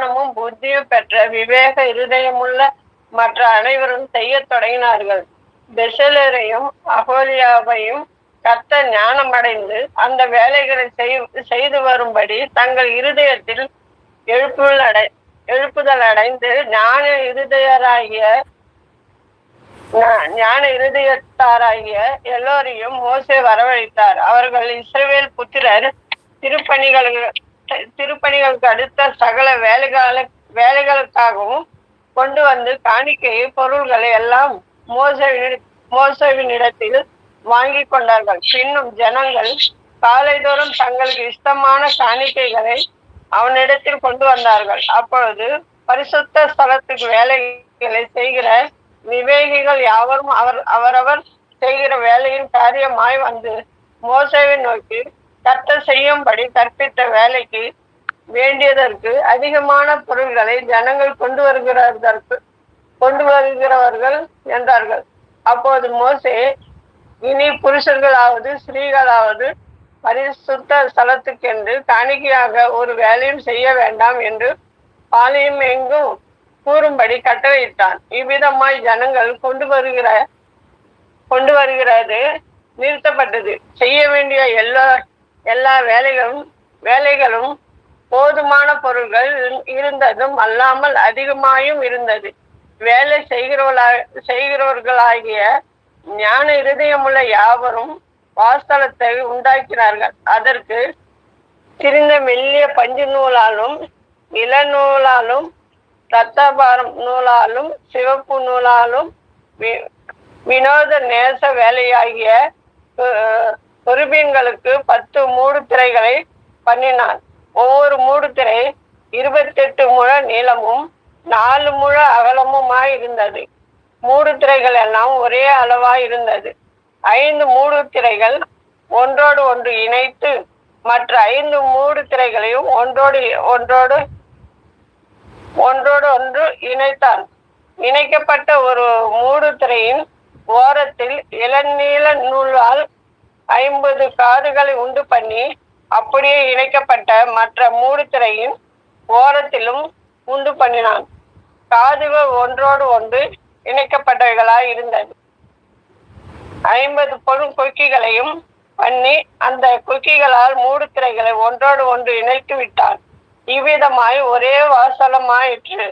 ஞானமும் புத்தியும் பெற்ற விவேக இருதயமுள்ள மற்ற அனைவரும் செய்ய தொடங்கினார்கள். பெசலரையும் அகோலியாவையும் கத்த ஞானமடைந்து அந்த வேலைகளை செய்து வரும்படி தங்கள் இருதயத்தில் எழுப்புதல் அடை எழுப்புதல் அடைந்து ஞான இருதயராகிய ஞான இருதயத்தாராகிய எல்லோரையும் மோசே வரவழைத்தார். அவர்கள் இஸ்ரவேல் புத்திரர் திருப்பணிகள் திருப்பணிகளுக்கு அடுத்த சகல வேலைகால வேலைகளுக்காகவும் கொண்டு வந்து காணிக்கையை பொருள்களை எல்லாம் மோசவின் மோசவினிடத்தில் வாங்கி கொண்டார்கள். பின்னும் ஜனங்கள் காலைதோறும் தங்களுக்கு இஷ்டமான காணிக்கைகளை அவனிடத்தில் கொண்டு வந்தார்கள். அப்பொழுது பரிசுத்த ஸ்தலத்துக்கு வேலைகளை செய்கிற விவேகிகள் யாவரும் அவர் அவரவர் செய்கிற வேலையின் காரியமாய் வந்து மோசேவை நோக்கி கர்த்தர் செய்யும்படி கற்பித்த வேலைக்கு வேண்டியதற்கு அதிகமான பொருள்களை ஜனங்கள் கொண்டு வருகிறதற்கு கொண்டு வருகிறவர்கள் என்றார்கள். அப்போது மோசே இனி புருஷர்களாவது ஸ்திரீகளாவது பரிசுத்த ஸ்தலத்துக்கென்று காணிக்கையாக ஒரு வேலையும் செய்ய வேண்டாம் என்று பாளையம் எங்கும் கூறும்படி கட்டளையிட்டான். இவ்விதமாய் ஜனங்கள் கொண்டு வருகிற கொண்டு வருகிறது நிறுத்தப்பட்டது. செய்ய வேண்டிய எல்லா எல்லா வேலைகளும் வேலைகளும் போதுமான பொருள்கள் இரு- இருந்ததும் அல்லாமல் அதிகமாயும் இருந்தது. வேலை செய்கிறவர்களா செய்கிறவர்களாகிய ஞான இருதயமுள்ள யாவரும் வாஸ்தலத்தை உண்டாக்கினார்கள். அதற்கு திரிந்த மெல்லிய பஞ்சு நூலாலும் இளநூலாலும் ரத்தபாரம் நூலாலும் சிவப்பு நூலாலும் வி- வினோத நேச வேலையாகிய அஹ், பத்து மூடு திரைகளை பண்ணினான். ஒவ்வொரு மூடு திரை இருபத்தெட்டு முழ நீளமும் நாலு முழ அகலமுமாய் இருந்தது. மூடு திரைகள் எல்லாம் ஒரே அளவாய் இருந்தது. ஐந்து மூடு திரைகள் ஒன்றோடு ஒன்று இணைத்து மற்ற ஐந்து மூடு திரைகளையும் ஒன்றோடு ஒன்றோடு ஒன்றோடு ஒன்று இணைத்தான். இணைக்கப்பட்ட ஒரு மூடு திரையின் ஓரத்தில் இளநீல நூலால் ஐம்பது காதுகளை உண்டு பண்ணி அப்படியே இணைக்கப்பட்ட மற்ற மூடு திரையின் ஓரத்திலும் உண்டு பண்ணினான். காதுகள் ஒன்றோடு ஒன்று இணைக்கப்பட்டவைகளாய் இருந்தது. ஐம்பது பொருள் கொக்கிகளையும் பண்ணி அந்த கொக்கிகளால் மூடு திரைகளை ஒன்றோடு ஒன்று இணைத்து விட்டான். இவ்விதமாய் ஒரே வாசலமாயிற்று.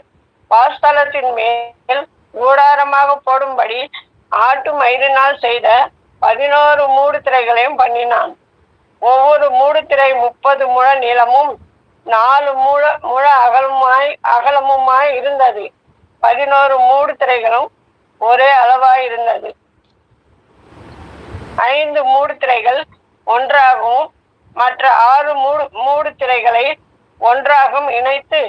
வாஸ்தலத்தின் மேல் கூடாரமாக போடும்படி ஆட்டு மயிரினால் செய்த பதினோரு மூடு திரைகளையும் பண்ணினான். ஒவ்வொரு மூடு திரை முப்பது முழ நீளமும் நாலு முழ முழ அகலமாய் அகலமுமாய் இருந்தது. பதினோரு மூடு திரைகளும் ஒரே அளவாய் இருந்தது. ஐந்து மூடு திரைகள் ஒன்றாகவும் மற்ற ஆறு மூடு மூடு திரைகளை ஒன்றாகவும் இணைத்து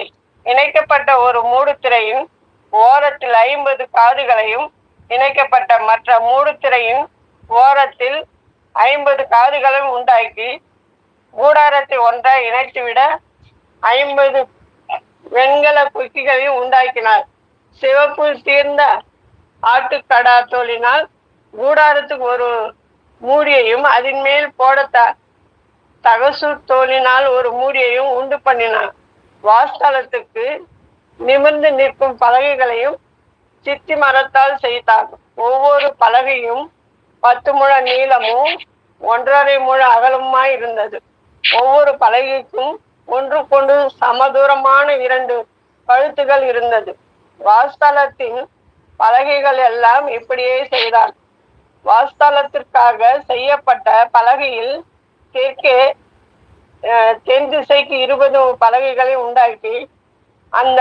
இணைக்கப்பட்ட ஒரு மூடு திரையின் ஓரத்தில் ஐம்பது காதுகளையும் இணைக்கப்பட்ட மற்ற மூடு திரையின் ஓரத்தில் ஐம்பது காதுகளையும் உண்டாக்கி கூடாரத்தை ஒன்றாய் இணைத்துவிட ஐம்பது வெண்கல குக்கிகளையும் உண்டாக்கினார். சிவப்பு தீர்ந்த ஆட்டுக்கடா தோலினால் கூடாரத்துக்கு ஒரு மூடியையும் அதன் மேல் போட த- தகசு தோலினால் ஒரு மூடியையும் உண்டு பண்ணினார். வாஸ்தலத்துக்கு நிமிர்ந்து நிற்கும் பலகைகளையும் சித்தி மரத்தால் செய்தார். ஒவ்வொரு பலகையும் பத்து முழ நீளமும் ஒன்றரை முழ அகலமாய் இருந்தது. ஒவ்வொரு பலகைக்கும் ஒன்றுக்கொன்று சமதூரமான இரண்டு கழுத்துகள் இருந்தது. வாஸ்தலத்தின் பலகைகள் எல்லாம் இப்படியே செய்தான். வாஸ்தலத்திற்காக செய்யப்பட்ட பலகையில் தெற்கே தென் திசைக்கு இருபது பலகைகளை உண்டாக்கி அந்த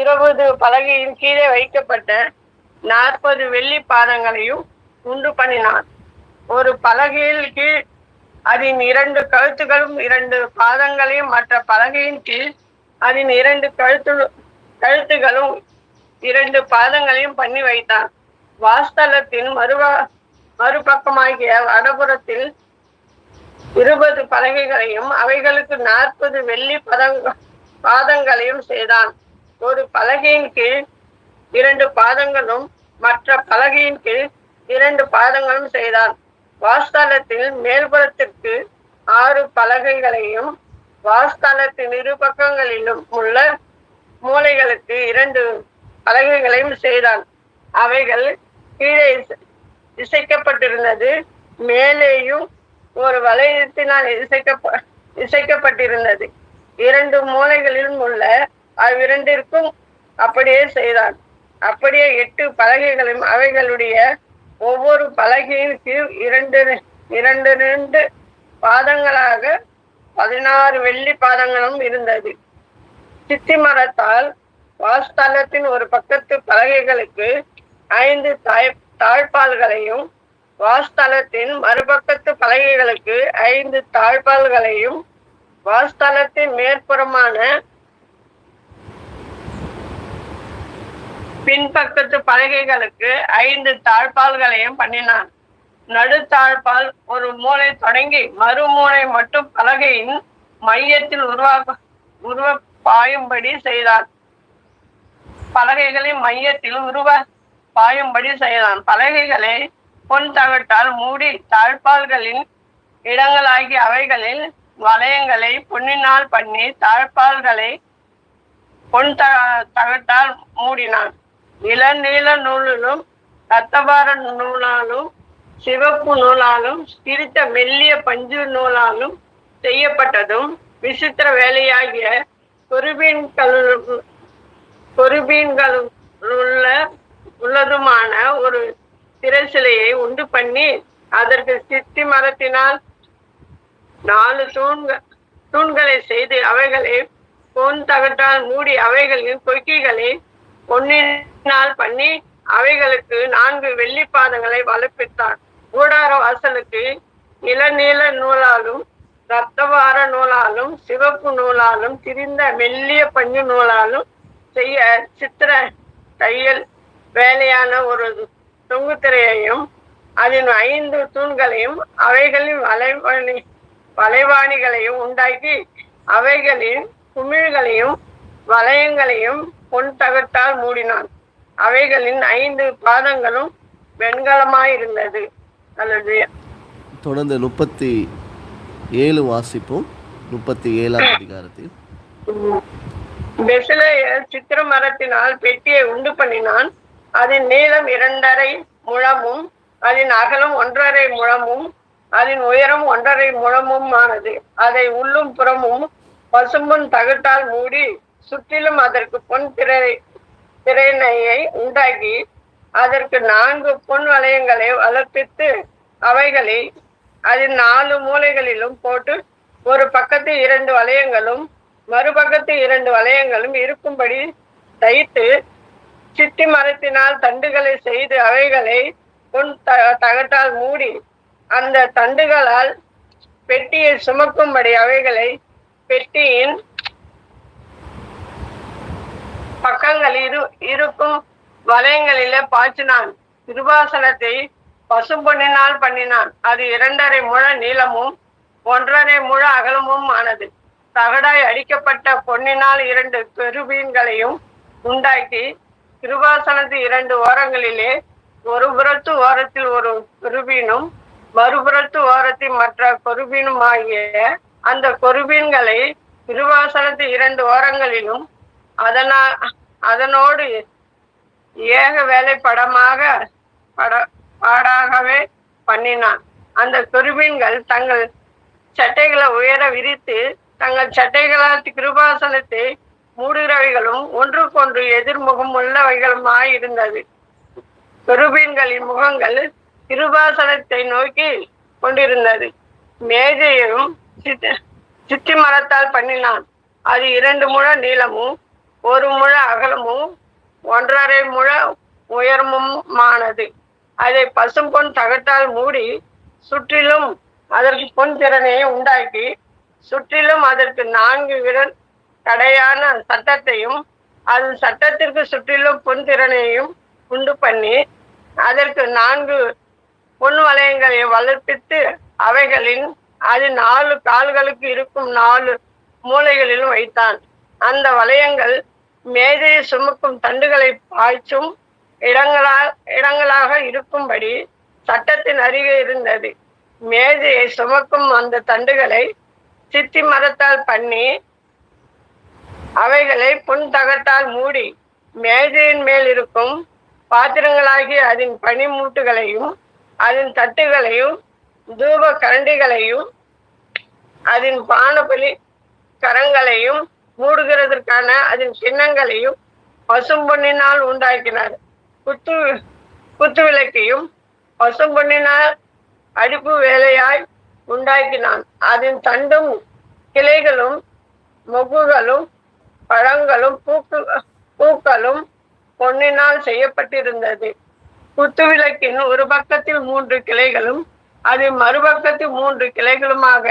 இருபது பலகையின் கீழே வைக்கப்பட்ட நாற்பது வெள்ளி பாதங்களையும் உண்டு பண்ணினான். ஒரு பலகையில் கீழ் அதன் இரண்டு கழுத்துகளும் இரண்டு பாதங்களையும் மற்ற பலகையின் கீழ் அதன் இரண்டு கழுத்து கழுத்துகளும் இரண்டு பாதங்களையும் பண்ணி வைத்தான். வாஸ்தலத்தின் மறுவ மறுபக்கமாகிய வடபுறத்தில் இருபது பலகைகளையும் அவைகளுக்கு நாற்பது வெள்ளி பதங்க பாதங்களையும் செய்தான். ஒரு பலகையின் கீழ் இரண்டு பாதங்களும் மற்ற பலகையின் கீழ் இரண்டு பாதங்களும் செய்தான். வாஸ்தலத்தில் மேல்புறத்திற்கு ஆறு பலகைகளையும் வாஸ்தலத்தின் இரு பக்கங்களிலும் உள்ள மூளைகளுக்கு இரண்டு பலகைகளையும் செய்தான். அவைகள் கீழே இசை- இசைக்கப்பட்டிருந்தது. மேலேயும் ஒரு வளையத்தினால் இசைக்கப்ப இசைக்கப்பட்டிருந்தது. இரண்டு மூலைகளிலும் உள்ள அவ்விரண்டிற்கும் அப்படியே செய்தான். அப்படியே எட்டு பலகைகளையும் அவைகளுடைய ஒவ்வொரு பலகையின் கீழ் இரண்டு இரண்டு இரண்டு பாதங்களாக பதினாறு வெள்ளி பாதங்களும் இருந்தது. சித்தி மரத்தால் வாஸ்தலத்தின் ஒரு பக்கத்து பலகைகளுக்கு ஐந்து தாய் தாழ்பால்களையும் வாஸ்தலத்தின் மறுபக்கத்து பலகைகளுக்கு ஐந்து தாழ்பால்களையும் வாஸ்தலத்தின் மேற்புறமான பின்பக்கத்து பலகைகளுக்கு ஐந்து தாழ்பால்களையும் பண்ணினான். நடுத்தாழ்பால் ஒரு மூளை தொடங்கி மறுமூலை மட்டும் பலகையின் மையத்தில் உருவாக்க உருவ பாயும்படி செய்தான். பலகைகளின் மையத்தில் உருவ பாயும்படி செய்தான். பலகைகளை பொன் தகட்டால் மூடி தாழ்பால்களின் இடங்களாகி அவைகளில் வளையங்களை பொன்னினால் பண்ணி தாழ்பால்களை பொன் தகட்டால் மூடினான். இளநீல நூலிலும் ரத்தபார நூலாலும் சிவப்பு நூலாலும் திரித்த மெல்லிய பஞ்சு நூலாலும் செய்யப்பட்டதும் விசித்திர வேலையாகிய குருபீன்கள் கொருபீன்கள் உள்ள உள்ளதுமான ஒரு திரைசிலையை உண்டு பண்ணி அதற்கு சித்தி மரத்தினால் நாலு தூண்கள் தூண்களை செய்து அவைகளை பொன் தகட்டால் மூடி அவைகளின் கொக்கிகளை பொன்னினால் பண்ணி அவைகளுக்கு நான்கு வெள்ளி பாதங்களை வளர்ப்பித்தான் கூடார வாசலுக்கு இளநீல நூலாலும் ரத்தவார நூலாலும் சிவப்பு நூலாலும் திரிந்த மெல்லிய பஞ்சு நூலாலும் செய்ய சித்திர தையல் வேலையான ஒரு தொங்குத்திரையையும் அதன் ஐந்து தூண்களையும் அவைகளின் வளைவாணி வளைவாணிகளையும் உண்டாக்கி அவைகளின் குமிழ்களையும் வளையங்களையும் பொன் தகட்டால் மூடினான். அவைகளின் ஐந்து பாதங்களும் வெண்கலமாயிருந்தது. அல்லது தொடர்ந்து முப்பத்தி ஏழு வாசிப்போம். முப்பத்தி ஏழாம் அதிகாரத்தில். பெசலேயர் சித்திர மரத்தினால் பெட்டியை உண்டு பண்ணினான். அதன் நீளம் இரண்டரை முழமும் அதன் அகலம் ஒன்றரை முழமும் அதன் உயரம் ஒன்றரை முழமும் ஆனது அதை உள்ளும் புறமும் பசும்பொன் தகட்டால் மூடி சுற்றிலும் அதற்கு பொன் திரை திரைநையை உண்டாக்கி அதற்கு நான்கு பொன் வளையங்களை வளர்ப்பித்து அவைகளை அதன் நாலு மூலைகளிலும் போட்டு ஒரு பக்கத்து இரண்டு வளையங்களும் மறுபக்கத்து இரண்டு வளையங்களும் இருக்கும்படி தைத்து சித்தி மரத்தினால் தண்டுகளை செய்து அவைகளை பொன் த தகட்டால் மூடி அந்த தண்டுகளால் பெட்டியை சுமக்கும்படி அவைகளை பெட்டியின் பக்கங்கள் இரு இருக்கும் வளையங்களிலே பாய்ச்சினான். திருவாசனத்தை பசும்பொன்னினால் பண்ணினான். அது இரண்டரை முழ நீளமும் ஒன்றரை முழ அகலமும் ஆனது. தகடாய் அடிக்கப்பட்ட பொன்னினால் இரண்டு பெருபீன்களையும் உண்டாக்கி திருவாசனத்து இரண்டு ஓரங்களிலே ஒரு புறத்து ஓரத்தில் ஒரு கொருபீனும் மறுபுறத்து ஓரத்தில் மற்ற கொருபீனும் ஆகிய அந்த கொருபீன்களை திருவாசனத்து இரண்டு ஓரங்களிலும் அதனால் அதனோடு ஏக வேலைப்படமாக பட பாடாகவே பண்ணினான். அந்த குருபீன்கள் தங்கள் சட்டைகளை உயர விரித்து தங்கள் சட்டைகளால் கிருபாசனத்தை மூடுகிறவைகளும் ஒன்றுக்கொன்று எதிர்முகம் உள்ளவைகளுமாய் இருந்தது. பெருபீன்களின் முகங்கள் கிருபாசனத்தை நோக்கி கொண்டிருந்தது. மேஜையும் சித்தி மரத்தால் பண்ணினான். அது இரண்டு முழ நீளமும் ஒரு முழ அகலமும் ஒன்றரை முழ உயரமுமானது. அதை பசும்பொன் தகட்டால் மூடி சுற்றிலும் அதற்கு பொன் திறனையை உண்டாக்கி சுற்றிலும் அதற்கு நான்கு விரல் தடையான சட்டத்தையும் அது சட்டத்திற்கு சுற்றிலும் பொன் திறனையும் உண்டு பண்ணி அதற்கு நான்கு பொன் வளையங்களை வளர்ப்பித்து அவைகளின் அது நாலு கால்களுக்கு இருக்கும் நாலு மூலைகளிலும் வைத்தான். அந்த வளையங்கள் மேதையை சுமக்கும் தண்டுகளை பாய்ச்சும் இடங்களா இடங்களாக இருக்கும்படி சட்டத்தின் அருகே இருந்தது. மேதையை சுமக்கும் அந்த தண்டுகளை சித்தி மரத்தால் பண்ணி அவைகளை புன் தகட்டால் மூடி மேஜையின் மேல் இருக்கும் பாத்திரங்களாகிய அதன் பனிமூட்டுகளையும் அதன் தட்டுகளையும் தூப கரண்டிகளையும் அதன் பானபலி கரங்களையும் மூடுகிறதற்கான அதன் சின்னங்களையும் பசும்பொன்னினால் உண்டாக்கினார். குத்து குத்து விளக்கையும் பசும்பொன்னினால் அடிப்பு வேலையாய் உண்டாக்கினான். அதன் தண்டும் கிளைகளும் மொகுகளும் பழங்களும் பூக்கு பூக்களும் பொன்னினால் செய்யப்பட்டிருந்தது. குத்துவிளக்கின் ஒரு பக்கத்தில் மூன்று கிளைகளும் அதன் மறுபக்கத்தில் மூன்று கிளைகளுமாக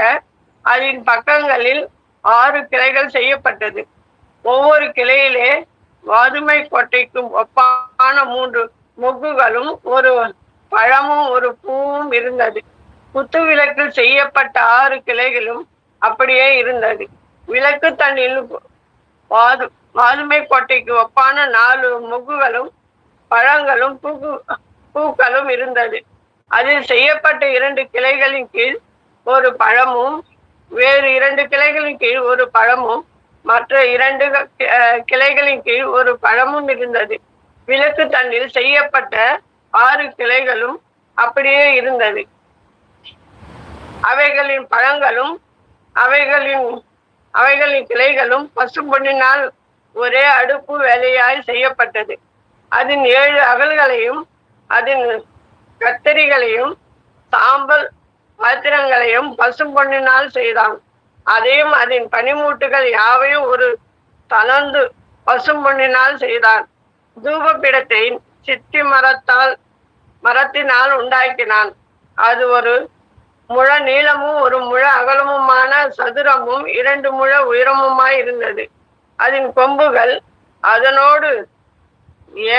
அதன் பக்கங்களில் ஆறு கிளைகள் செய்யப்பட்டது. ஒவ்வொரு கிளையிலே வாதுமை கொட்டைக்கும் ஒப்பான மூன்று மொக்குகளும் ஒரு பழமும் ஒரு பூவும் இருந்தது. குத்து விளக்கில் செய்யப்பட்ட ஆறு கிளைகளும் அப்படியே இருந்தது. விளக்கு தண்ணில் வாது வாதுமை கொட்டைக்கு ஒப்பான நாலு மொக்குகளும் பழங்களும் பூக்கு பூக்களும் இருந்தது. அதில் செய்யப்பட்ட இரண்டு கிளைகளின் கீழ் ஒரு பழமும் வேறு இரண்டு கிளைகளின் கீழ் ஒரு பழமும் மற்ற இரண்டு கிளைகளின் கீழ் ஒரு பழமும் இருந்தது. விளக்கு தண்டில் செய்யப்பட்ட ஆறு கிளைகளும் அப்படியே இருந்தது. அவைகளின் பழங்களும் அவைகளின் அவைகளின் கிளைகளும் பசும்பொன்னினால் ஒரே அடுப்பு வேலையாய் செய்யப்பட்டது. அதன் ஏழு அகல்களையும் அதன் கத்தரிகளையும் சாம்பல் பாத்திரங்களையும் பசும் பொண்ணினால் செய்தான். அதையும் அதன் பனிமூட்டுகள் யாவையும் ஒரு தளர்ந்து பசும் பொண்ணினால் செய்தான். தூபபீடத்தை சித்தி மரத்தால் மரத்தினால் உண்டாக்கினான். அது ஒரு முழ நீளமும் ஒரு முழ அகலமுமான சதுரமும் இரண்டு முழ உயரமுமாய் இருந்தது. அதன் கொம்புகள் அதனோடு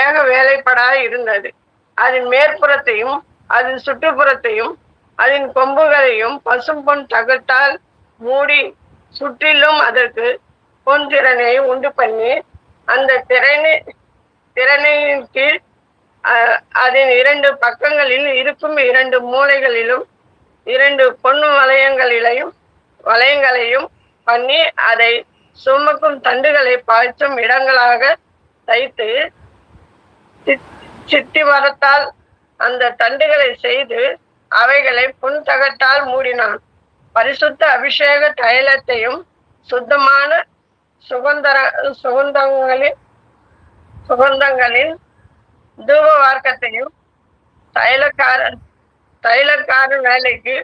ஏக வேலைப்படாய் இருந்தது. அதன் மேற்புறத்தையும் அதன் சுற்றுப்புறத்தையும் அதன் கொம்புகளையும் பசும்பொன் தகட்டால் மூடி சுற்றிலும் அதற்கு பொன் திறனை உண்டு பண்ணி அந்த திறனை திறனையின் கீழ் அதன் இரண்டு பக்கங்களில் இருக்கும் இரண்டு மூலைகளிலும் இரண்டு பொண்ணு வளையங்களிலையும் வளையங்களையும் பண்ணி அதை சுமக்கும் தண்டுகளை பாய்ச்சும் இடங்களாக தைத்து சித்தி மரத்தால் அந்த தண்டுகளை செய்து அவைகளை புன்தகட்டால் மூடினான். பரிசுத்த அபிஷேக தைலத்தையும் சுத்தமான சுகந்தர சுகந்தங்களின் சுகந்தங்களின் தூப வார்க்கத்தையும் தைலக்காரன் தைலக்காரன் வேலைக்கு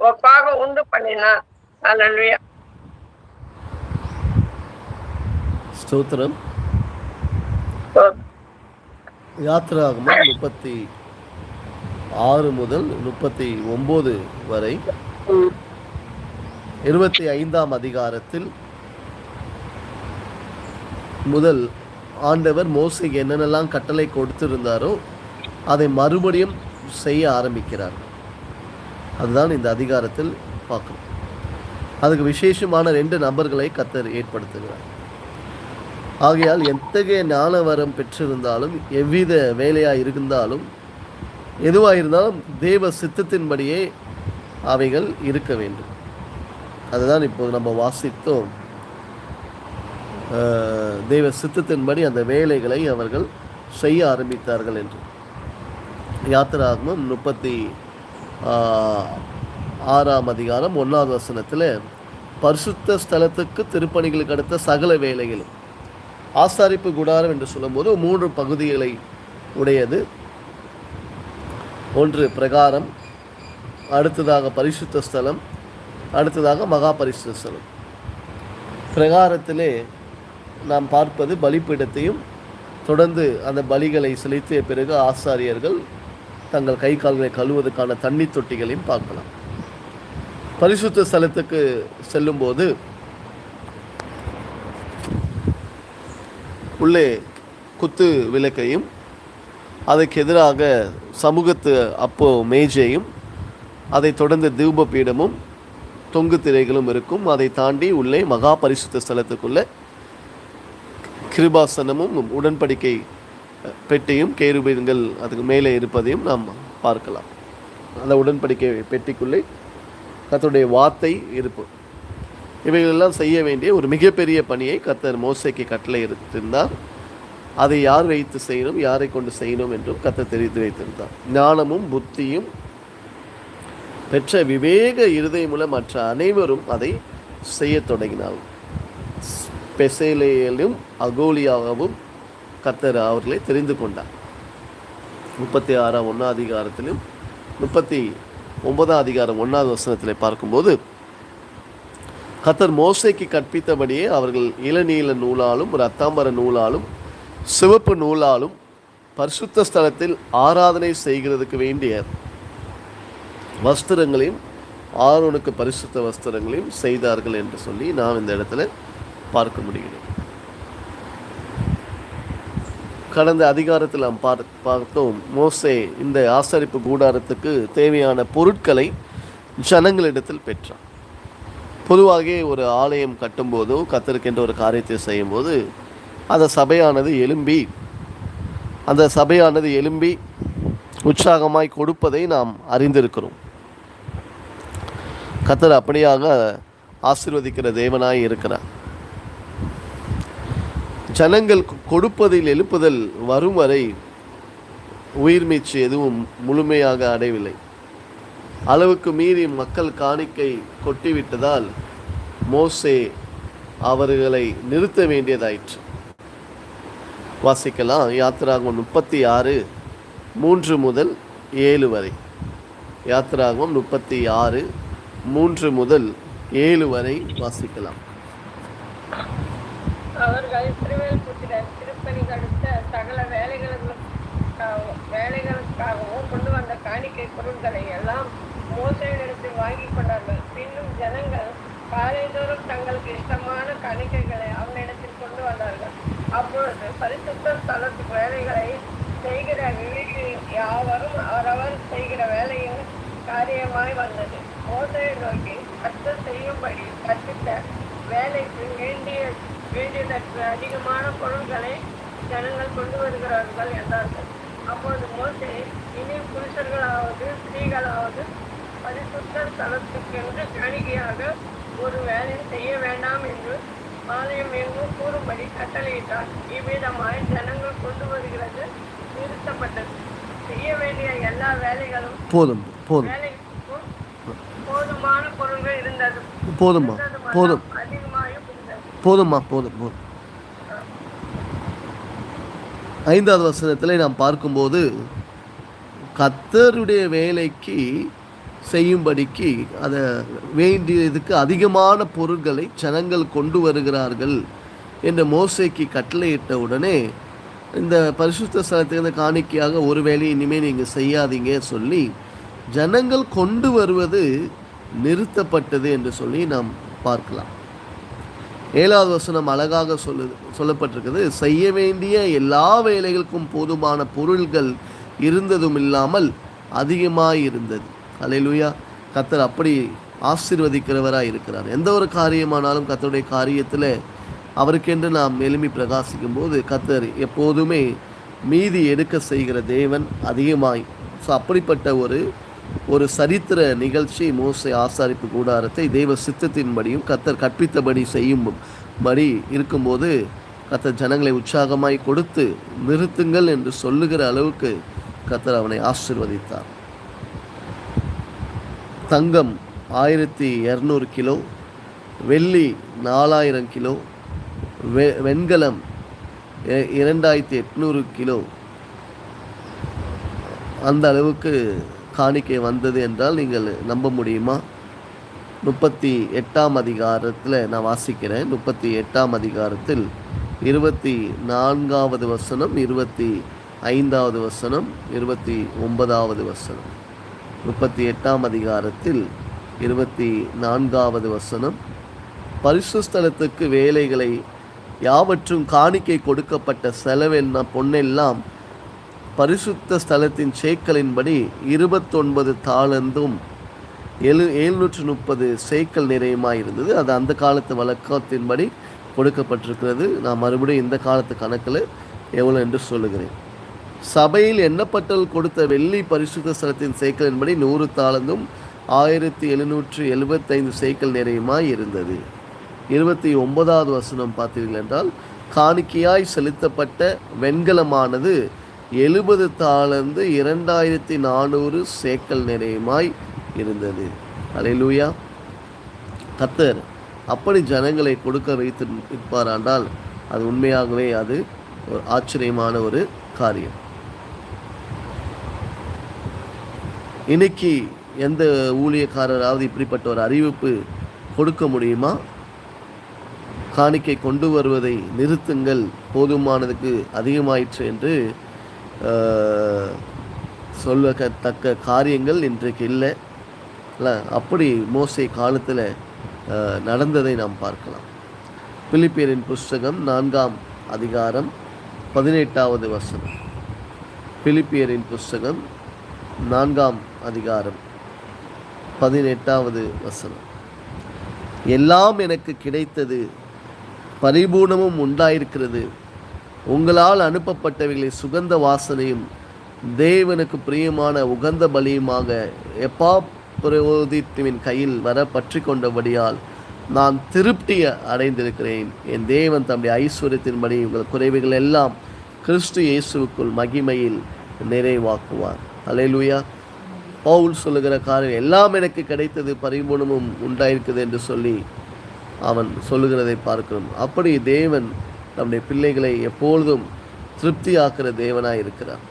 ஒப்பாக உண்டு பண்ணினான். அல்லா ஸ்தோத்திரம். யாத்திராகமம் முப்பத்தி ஆறு முதல் முப்பத்தி ஒன்பது வரை இருபத்தி ஐந்தாம் அதிகாரத்தில் முதல் ஆண்டவர் மோசைக்கு என்னென்னலாம் கட்டளை கொடுத்திருந்தாரோ அதை மறுபடியும் செய்ய ஆரம்பிக்கிறார். அதுதான் இந்த அதிகாரத்தில் பார்க்கணும். அதுக்கு விசேஷமான ரெண்டு நபர்களை கத்தர் ஏற்படுத்துகிறார். ஆகையால் எத்தகைய ஞானவரம் பெற்றிருந்தாலும் எவ்வித வேலையாக இருந்தாலும் எதுவாக இருந்தாலும் தேவ சித்தத்தின்படியே அவைகள் இருக்க வேண்டும். அதுதான் இப்போது நம்ம வாசித்தோம். தெய்வ சித்தத்தின்படி அந்த வேலைகளை அவர்கள் செய்ய ஆரம்பித்தார்கள் என்று. யாத்திராகமம் முப்பத்தி ஆறாம் அதிகாரம் ஒன்றாவது வசனத்தில் பரிசுத்த ஸ்தலத்துக்கு திருப்பணிகளுக்கு அடுத்த சகல வேலைகளும் ஆசாரிப்பு குடாரம் என்று சொல்லும்போது மூன்று பகுதிகளை உடையது. ஒன்று பிரகாரம் அடுத்ததாக பரிசுத்த ஸ்தலம் அடுத்ததாக மகா பரிசுத்த ஸ்தலம். பிரகாரத்திலே நாம் பார்ப்பது பலிப்பீடத்தையும் தொடர்ந்து அந்த பலிகளை செலுத்திய பிறகு ஆசாரியர்கள் தங்கள் கை கால்களை கழுவுவதற்கான தண்ணி தொட்டிகளையும் பார்க்கலாம். பரிசுத்த ஸ்தலத்துக்கு செல்லும்போது உள்ளே குத்து விளக்கையும் அதற்கு எதிராக சமூகத்து அப்போ மேஜையும் அதைத் தொடர்ந்து தூப பீடமும் தொங்கு திரைகளும் இருக்கும். அதை தாண்டி உள்ளே மகா பரிசுத்த ஸ்தலத்துக்குள்ளே கிருபாசனமும் உடன்படிக்கை பெட்டியும் கேருபீன்கள் அதுக்கு மேலே இருப்பதையும் நாம் பார்க்கலாம். அந்த உடன்படிக்கை பெட்டிக்குள்ளே கத்தருடைய வார்த்தை இருப்பு. இவைகளெல்லாம் செய்ய வேண்டிய ஒரு மிகப்பெரிய பணியை கத்தர் மோசைக்கு கட்டளை இருந்தார் அதை யார் வைத்து செய்யணும் யாரை கொண்டு செய்யணும் என்றும் கத்தர் தெரிவித்து வைத்திருந்தார். ஞானமும் புத்தியும் பெற்ற விவேக இருதயமுள்ள மற்ற அனைவரும் அதை செய்யத் தொடங்கினார். பெசேலேயிலும் அகோலியாவும் கத்தர் அவர்களை தெரிந்து கொண்டார். முப்பத்தி ஆறாம் ஒன்றாம் அதிகாரத்திலும் முப்பத்தி ஒன்பதாம் அதிகாரம் ஒன்றாவது வசனத்தில் பார்க்கும்போது கத்தர் மோசைக்கு கற்பித்தபடியே அவர்கள் இளநீல நூலாலும் ரத்தாம்பர நூலாலும் சிவப்பு நூலாலும் பரிசுத்த ஸ்தலத்தில் ஆராதனை செய்கிறதுக்கு வேண்டிய வஸ்திரங்களையும் ஆரோனுக்கு பரிசுத்த வஸ்திரங்களையும் செய்தார்கள் என்று சொல்லி நாம் இந்த இடத்துல பார்க்க முடிகிறது. கடந்த அதிகாரத்தில் நாம் பார் பார்த்தோம். மோசே இந்த ஆசரிப்பு கூடாரத்துக்கு தேவையான பொருட்களை ஜனங்களிடத்தில் பெற்றான். பொதுவாக ஒரு ஆலயம் கட்டும்போதோ கத்திருக்கின்ற ஒரு காரியத்தை செய்யும்போது அந்த சபையானது எழும்பி அந்த சபையானது எழும்பி உற்சாகமாய் கொடுப்பதை நாம் அறிந்திருக்கிறோம். கத்தர் அப்படியாக ஆசிர்வதிக்கிற தேவனாய் இருக்கிறார். ஜனங்கள் கொடுப்பதில் எழுப்புதல் வரும் வரை உயிர்மீச்சு எதுவும் முழுமையாக அடையவில்லை. அளவுக்கு மீறி மக்கள் காணிக்கை கொட்டிவிட்டதால் மோசே அவர்களை நிறுத்த வேண்டியதாயிற்று. வாசிக்கலாம். யாத்திராகமம் முப்பத்தி ஆறு மூன்று முதல் ஏழு வரை. யாத்ராகம் முப்பத்தி ஆறு மூன்று முதல் ஏழு வரை வாசிக்கலாம். அவர்கள் திருவேல் திருப்பணி தடுத்த சகல வேலைகளுக்கு வேலைகளுக்காகவும் கொண்டு வந்த காணிக்கை பொருட்களை எல்லாம் மோசையிடத்தில் வாங்கி கொண்டார்கள். பின்னும் ஜனங்கள் காலைதோறும் தங்களுக்கு இஷ்டமான காணிக்கைகளை அவனிடத்தில் கொண்டு வந்தார்கள். அப்பொழுது பரிசுத்த ஸ்தலத்து வேலைகளை செய்கிற விழிக்கு யாவரும் அவரவர் செய்கிற வேலையும் காரியமாய் வந்தது. மோசையை நோக்கி கர்த்தர் செய்யும்படி கற்பித்த வேலைக்கு வேண்டிய வேண்டியதற்கு அதிகமான பொருள்களை ஜனங்கள் கொண்டு வருகிறார்கள் என்றார்கள். அப்போது மோசே இனி புருஷர்களாவது ஸ்திரீகளாவது பரிசுத்த ஸ்தலத்துக்கென்று காணிக்கையாக ஒரு வேலை செய்ய வேண்டாம் என்று ஆலயம் எங்கும் கூறும்படி கட்டளையிட்டார். இவ்விதமாய் ஜனங்கள் கொண்டு வருகிறது நிறுத்தப்பட்டது. செய்ய வேண்டிய எல்லா வேலைகளும் போதும் போதும். போதுமான பொருள்கள் இருந்தது. போதும். இருந்தது போதும்மா போதும் போதும். ஐந்தாவது வசனத்தில் நாம் பார்க்கும்போது கத்தருடைய வேலைக்கு செய்யும்படிக்கு அதை வேண்டியதுக்கு அதிகமான பொருட்களை ஜனங்கள் கொண்டு வருகிறார்கள் என்று மோசைக்கு கட்டளையிட்ட உடனே இந்த பரிசுத்த ஸ்தலத்திலிருந்து காணிக்கையாக ஒரு வேலையை இனிமேல் நீங்கள் செய்யாதீங்க சொல்லி ஜனங்கள் கொண்டு வருவது நிறுத்தப்பட்டது என்று சொல்லி நாம் பார்க்கலாம். ஏழாவது வசனம் அழகாக சொல்லு சொல்லப்பட்டிருக்குது செய்ய வேண்டிய எல்லா வேலைகளுக்கும் போதுமான பொருள்கள் இருந்ததும் இல்லாமல் அதிகமாக இருந்தது அல்லேலூயா கத்தர் அப்படி ஆசீர்வதிக்கிறவராக இருக்கிறார். எந்த ஒரு காரியமானாலும் கத்தருடைய காரியத்தில் அவருக்கென்று நாம் எளிமை பிரகாசிக்கும் போது கத்தர் எப்போதுமே மீதி எடுக்க செய்கிற தேவன் அதிகமாய். ஸோ அப்படிப்பட்ட ஒரு ஒரு சரித்திர நிகழ்ச்சி மோசை ஆசாரிப்பு கூடாரத்தை தெய்வ சித்தத்தின்படியும் கத்தர் கற்பித்தபடி செய்யும் படி இருக்கும்போது கத்தர் ஜனங்களை உற்சாகமாய் கொடுத்து நிறுத்துங்கள் என்று சொல்லுகிற அளவுக்கு கத்தர் அவனை ஆசிர்வதித்தார். தங்கம் ஆயிரத்தி இரநூறு கிலோ வெள்ளி நாலாயிரம் கிலோ வெ வெண்கலம் இரண்டாயிரத்தி எட்நூறு கிலோ. அந்த அளவுக்கு காணிக்கை வந்தது என்றால் நீங்கள் நம்ப முடியுமா? முப்பத்தி எட்டாம் அதிகாரத்தில் நான் வாசிக்கிறேன். முப்பத்தி எட்டாம் அதிகாரத்தில் இருபத்தி நான்காவது வசனம் இருபத்தி ஐந்தாவது வசனம் இருபத்தி ஒன்பதாவது வசனம். முப்பத்தி எட்டாம் அதிகாரத்தில் இருபத்தி நான்காவது வசனம். பரிசுஸ்தலத்துக்கு வேலைகளை யாவற்றும் காணிக்கை கொடுக்கப்பட்ட செலவென்ன பொன்னெல்லாம் பரிசுத்த ஸ்தலத்தின் சேக்கலின்படி இருபத்தொன்பது தாளந்தும் எழு எழுநூற்று முப்பது சேக்கல் நிறையமாக இருந்தது அது அந்த காலத்து வழக்கத்தின்படி கொடுக்கப்பட்டிருக்கிறது. நான் மறுபடியும் இந்த காலத்து கணக்கில் எவ்வளோ என்று சொல்லுகிறேன். சபையில் எண்ணப்பட்டல் கொடுத்த வெள்ளி பரிசுத்த ஸ்தலத்தின் சேக்கலின்படி நூறு தாளந்தும் ஆயிரத்தி எழுநூற்று எழுபத்தைந்து சேக்கல் நிறையுமாய் இருந்தது. இருபத்தி ஒன்பதாவது வசனம் பார்த்தீர்கள் என்றால் காணிக்கையாய் செலுத்தப்பட்ட வெண்கலமானது எழுபது தாளந்து இரண்டாயிரத்தி நானூறு சேக்கல் நிறையுமாய் இருந்தது. அலையிலூயா. கத்தர் அப்படி ஜனங்களை கொடுக்க வைத்து இருப்பாராண்டால் அது உண்மையாகவே அது ஒரு ஆச்சரியமான ஒரு காரியம். இன்னைக்கு எந்த ஊழியக்காரராவது இப்படிப்பட்ட ஒரு அறிவிப்பு கொடுக்க முடியுமா? காணிக்கை கொண்டு வருவதை நிறுத்துங்கள். போதுமானதுக்கு அதிகமாயிற்று என்று சொல்லத்தக்க காரியங்கள் இன்றைக்கு இல்லை. இல்லை அப்படி மோசை காலத்தில் நடந்ததை நாம் பார்க்கலாம். பிலிப்பியரின் புஸ்தகம் நான்காம் அதிகாரம் பதினெட்டாவது வசனம். பிலிப்பியரின் புஸ்தகம் நான்காம் அதிகாரம் பதினெட்டாவது வசனம். எல்லாம் எனக்கு கிடைத்தது பரிபூர்ணமும் உண்டாயிருக்கிறது. உங்களால் அனுப்பப்பட்டவைகளை சுகந்த வாசனையும் தேவனுக்கு பிரியமான உகந்த பலியுமாக எப்பா புரோதித்துவின் கையில் வர பற்றி கொண்டபடியால் நான் திருப்தியை அடைந்திருக்கிறேன். என் தேவன் தம்முடைய ஐஸ்வர்யத்தின்படி உங்கள் குறைவுகள் எல்லாம் கிறிஸ்து இயேசுவுக்குள் மகிமையில் நிறைவாக்குவார். அல்லேலூயா பவுல் சொல்லுகிற காரியம் எல்லாம் எனக்கு கிடைத்தது பரிபூர்ணமும் உண்டாயிருக்குது என்று சொல்லி அவன் சொல்லுகிறதை பார்க்கிறோம். அப்படி தேவன் நம்முடைய பிள்ளைகளை எப்பொழுதும் திருப்தியாக்குற தேவனாக இருக்கிறார்.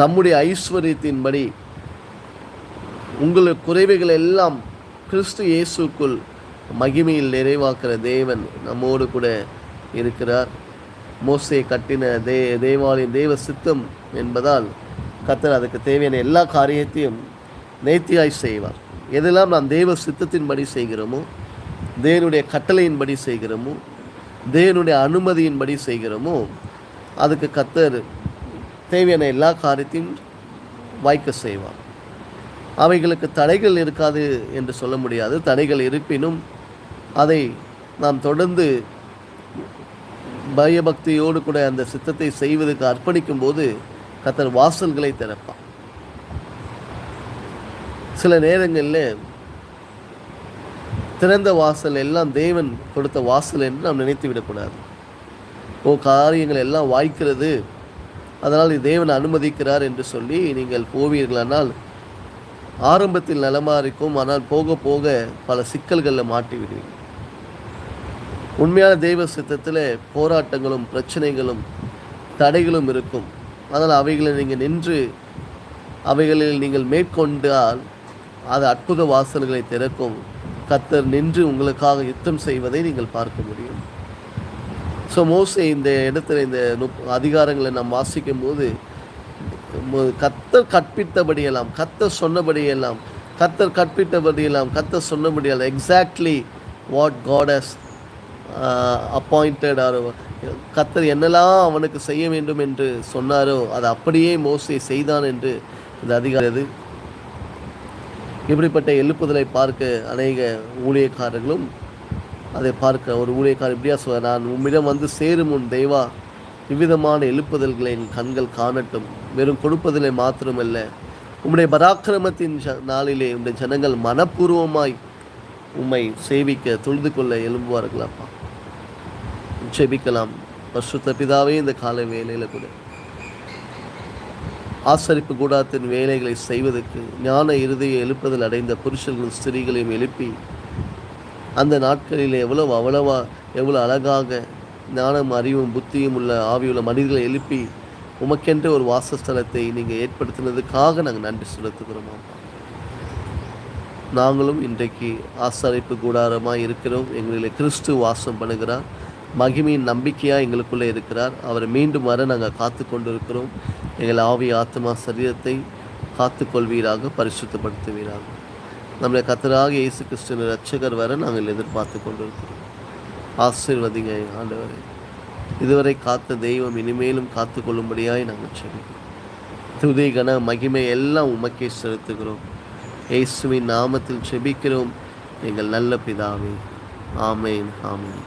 தம்முடைய ஐஸ்வர்யத்தின்படி உங்கள் குறைவுகள் எல்லாம் கிறிஸ்து இயேசுக்குள் மகிமையில் நிறைவாக்குற தேவன் நம்மோடு கூட இருக்கிறார். மோசே கட்டின தே தேவாலயம் தெய்வ சித்தம் என்பதால் கத்தர் அதுக்கு தேவையான எல்லா காரியத்தையும் நேர்த்தியாய் செய்வார். எதெல்லாம் நாம் தெய்வ சித்தத்தின்படி செய்கிறோமோ தேவனுடைய கட்டளையின்படி செய்கிறோமோ தேவனுடைய அனுமதியின்படி செய்கிறோமோ அதுக்கு கத்தர் தேவையான எல்லா காரியத்தையும் வாய்க்க செய்வார். அவைகளுக்கு தடைகள் இருக்காது என்று சொல்ல முடியாது. தடைகள் இருப்பினும் அதை நாம் தொடர்ந்து பயபக்தியோடு கூட அந்த சித்தத்தை செய்வதற்கு அர்ப்பணிக்கும் போது கத்தர் வாசல்களை திறப்பான் சில நேரங்களில் திறந்த வாசல் எல்லாம் தேவன் கொடுத்த வாசல் என்று நாம் நினைத்து விடக்கூடாது. ஓ காரியங்கள் எல்லாம் வாய்க்கிறது அதனால் இது தேவன் அனுமதிக்கிறார் என்று சொல்லி நீங்கள் போவீர்களானால் ஆரம்பத்தில் நலமாக இருக்கும் ஆனால் போக போக பல சிக்கல்களில் மாட்டி விடுவீங்க உண்மையான தெய்வ சித்தத்தில் போராட்டங்களும் பிரச்சனைகளும் தடைகளும் இருக்கும். அதனால் அவைகளை நீங்கள் நின்று அவைகளில் நீங்கள் மேற்கொண்டால் அது அற்புத வாசல்களை திறக்கும். கத்தர் நின்று உங்களுக்காக யுத்தம் செய்வதை நீங்கள் பார்க்க முடியும். ஸோ மோஸ்ட்லி இந்த இடத்துல இந்த நுப் அதிகாரங்களை நாம் வாசிக்கும் போது கத்தர் கற்பித்தபடியெல்லாம் கத்தர் சொன்னபடியெல்லாம் கத்தர் கற்பித்தபடியெல்லாம் கத்தர் சொன்னபடியெல்லாம் exactly what God has appointed R கத்தர் என்னெல்லாம் அவனுக்கு செய்ய வேண்டும் என்று சொன்னாரோ அதை அப்படியே மோசை செய்தான் என்று இந்த அதிகாரி இப்படிப்பட்ட எழுப்புதலை பார்க்க அநேக ஊழியக்காரர்களும் அதை பார்க்க ஒரு ஊழியக்காரர் இப்படியா சொல்ல நான் உம்மிடம் வந்து சேரும் உன் தெய்வா இவ்விதமான எழுப்புதல்களை என் கண்கள் காணட்டும். வெறும் கொடுப்பதிலே மாத்திரமல்ல உம்முடைய பராக்கிரமத்தின் நாளிலே உம்முடைய ஜனங்கள் மனப்பூர்வமாய் உம்மை சேவிக்க தொழுது கொள்ள எழும்புவார்களாப்பா. ஜெபிக்கலாம் பசுத்த பிதாவே இந்த கால வேலையில் கூட ஆசரிப்பு கூடாரத்தின் வேலைகளை செய்வதற்கு ஞான இறுதியை எழுப்புதல் அடைந்த புருஷர்களும் ஸ்திரீகளையும் எழுப்பி அந்த நாட்களில் எவ்வளவு அவ்வளவா எவ்வளோ அழகாக ஞானம் அறிவும் புத்தியும் உள்ள ஆவியுள்ள மனிதர்களை எழுப்பி உமக்கென்ற ஒரு வாசஸ்தலத்தை நீங்கள் ஏற்படுத்தினதுக்காக நாங்கள் நன்றி செலுத்துகிறோம் நாங்களும் இன்றைக்கு ஆசரிப்பு கூடாரமாக இருக்கிறோம் எங்களில் கிறிஸ்து வாசம் பண்ணுகிறார் மகிமையின் நம்பிக்கையாக எங்களுக்குள்ளே இருக்கிறார். அவர் மீண்டும் வர நாங்கள் காத்து கொண்டு இருக்கிறோம் எங்கள் ஆவி ஆத்மா சரீரத்தை காத்துக்கொள்வீராக பரிசுத்தப்படுத்துவீராக. நம்முடைய கத்தராக இயேசு கிறிஸ்துவின் ரட்சகர் வர நாங்கள் எதிர்பார்த்து கொண்டிருக்கிறோம். ஆசீர்வதிங்க ஆண்டவரே. இதுவரை காத்த தெய்வம் இனிமேலும் காத்து கொள்ளும்படியாய் நாங்கள் செபிக்கிறோம். துதி கன மகிமை எல்லாம் உமக்கே செலுத்துகிறோம். இயேசுவின் நாமத்தில் செபிக்கிறோம். எங்கள் நல்ல பிதாவே. ஆமேன் ஆமேன்.